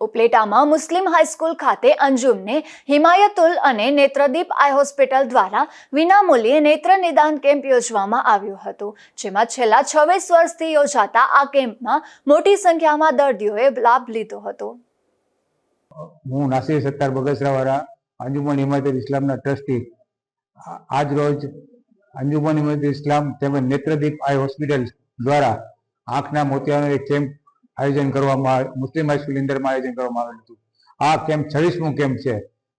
ઉપલેટામાં મુસ્લિમ high school ખાતે અંજુમને હિમાયતુલ અને નેત્રદીપ આઈ hospital દ્વારા વિનામૂલ્યે નેત્ર નિદાન કેમ્પ યોજવામાં આવ્યો હતો, જેમાં છેલ્લા છવ્વીસ વર્ષથી યોજાતા આ કેમ્પમાં મોટી સંખ્યામાં દર્દીઓએ લાભ લીધો હતો. હું નાસિર સત્તાર બગસરાવાળા અંજુમન હિમાયત ઇસ્લામના ટ્રસ્ટી. આજ રોજ અંજુમન હિમાયત ઇસ્લામ તેમજ નેત્રદીપ આઈ હોસ્પિટલ દ્વારા આંખના મોતિયાનો એક કેમ્પ આયોજન કરવામાં મુસ્લિમ હાઈસ્કૂલની અંદરમાં આયોજન કરવામાં આવેલું હતું. આ કેમ્પ છવ્વીસમો કેમ્પ છે.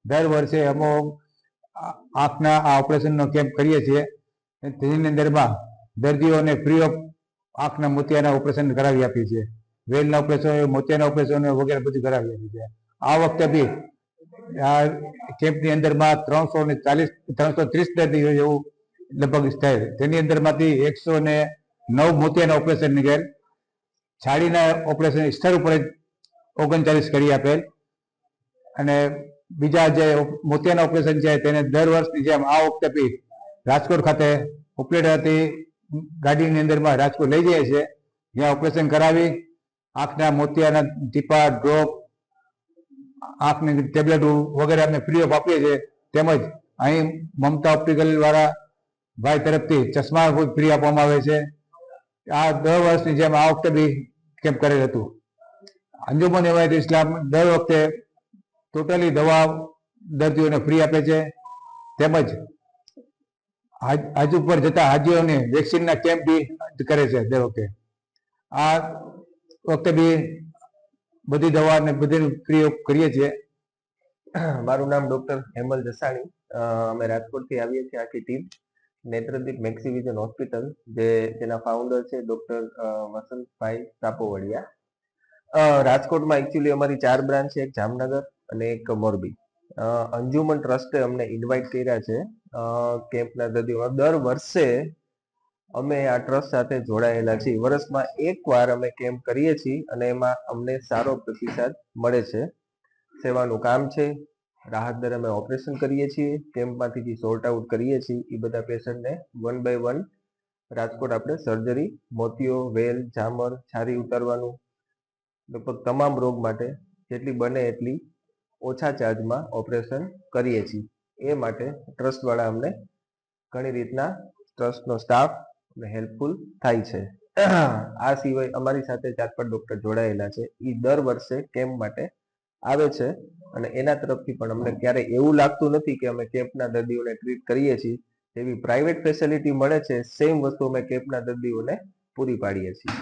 દર વર્ષે અમો આંખના આ ઓપરેશનનો કેમ્પ કરીએ છીએ. તેની અંદરમાં દર્દીઓને ફ્રી ઓફ આંખના મોતિયાના ઓપરેશન કરાવી આપીએ છીએ. વેલના ઓપરેશન, મોતિયાના ઓપરેશન વગેરે બધું કરાવી આપીએ છીએ. આ વખતે બી આ કેમ્પની અંદરમાં ત્રણસો ને ચાલીસ, ત્રણસો ત્રીસ દર્દીઓ જેવું લગભગ થાય. તેની અંદરમાંથી એકસો ને નવ મોતિયાના ઓપરેશન નીકળેલ છાડીના ઓપરેશન સ્તર ઉપર જ ઓગણચાલીસ કરી આપેલ. અને બીજા જે મોતિયાના ઓપરેશન છે તેને દર વર્ષની જેમ આ વખતે બી રાજકોટ ખાતે ઉપલેટાથી ગાડીની અંદરમાં રાજકોટ લઈ જઈએ છીએ જ્યાં ઓપરેશન કરાવી. આંખના મોતિયાના ટીપા, ડ્રોપ, આંખની ટેબ્લેટ વગેરે અમે ફ્રી ઓફ આપીએ છીએ. તેમજ અહીં મમતા ઓપ્ટિકલ વાળા ભાઈ તરફથી ચશ્મા ફ્રી આપવામાં આવે છે. આ દર વર્ષની જેમ આ વખતે બી કેમ્પ કરેલ હતું. અંજુમન હિમાયત ઇસ્લામ દર વખતે ટોટલી દવા દર્દીઓને ફ્રી આપે છે. તેમજ હાજ ઉપર જતા હાજીઓને વેક્સિનના કેમ્પ બી કરે છે દર વખતે. આ વખતે બી બધી દવા ને બધી ફ્રી કરીએ છીએ. મારું નામ ડોક્ટર હેમલ જસાણી અમે રાજકોટથી આવીએ છીએ આખી ટીમ. નેત્રદીપ મેક્સિવિઝન હોસ્પિટલ, જે તેના ફાઉન્ડર છે ડોક્ટર વસંતભાઈ સાપોવડિયા રાજકોટમાં એકચ્યુઅલી અમારી ચાર બ્રાન્ચ છે, એક જામનગર અને એક મોરબી. અંજુમન ટ્રસ્ટે અમને ઇન્વાઇટ કર્યા છે. કેમ્પના દર્દીઓ દર વર્ષે અમે આ ટ્રસ્ટ સાથે જોડાયેલા છીએ. વર્ષમાં એક વાર અમે કેમ્પ કરીએ છીએ અને એમાં અમને સારો પ્રતિસાદ મળે છે. સેવાનું કામ છે. રાહત દર અમે ઓપરેશન કરીએ છીએ કેમ્પમાંથી જે સોર્ટ આઉટ કરીએ છીએ, એ બધા પેશન્ટને વન બાય વન રાજકોટ આપણે સર્જરી મોતિયો વેલ ઝામર છારી ઉતારવાનું, લગભગ તમામ રોગ માટે જેટલી બને એટલી ઓછા ચાર્જમાં ઓપરેશન કરીએ છીએ. એ માટે ટ્રસ્ટવાળા અમને ઘણી રીતના ટ્રસ્ટનો સ્ટાફ અને હેલ્પફુલ થાય છે. આ સિવાય અમારી સાથે ચાર પાંચ ડૉક્ટર જોડાયેલા છે. એ દર વર્ષે કેમ્પ માટે આવે છે. અને એના તરફથી પણ અમને ક્યારે એવું લાગતું નથી કે અમે કેમ્પના દર્દીઓને ટ્રીટ કરીએ છીએ. એવી પ્રાઇવેટ ફેસિલિટી મળે છે સેમ વસ્તુ અમે કેમ્પના દર્દીઓને પૂરી પાડીએ છીએ.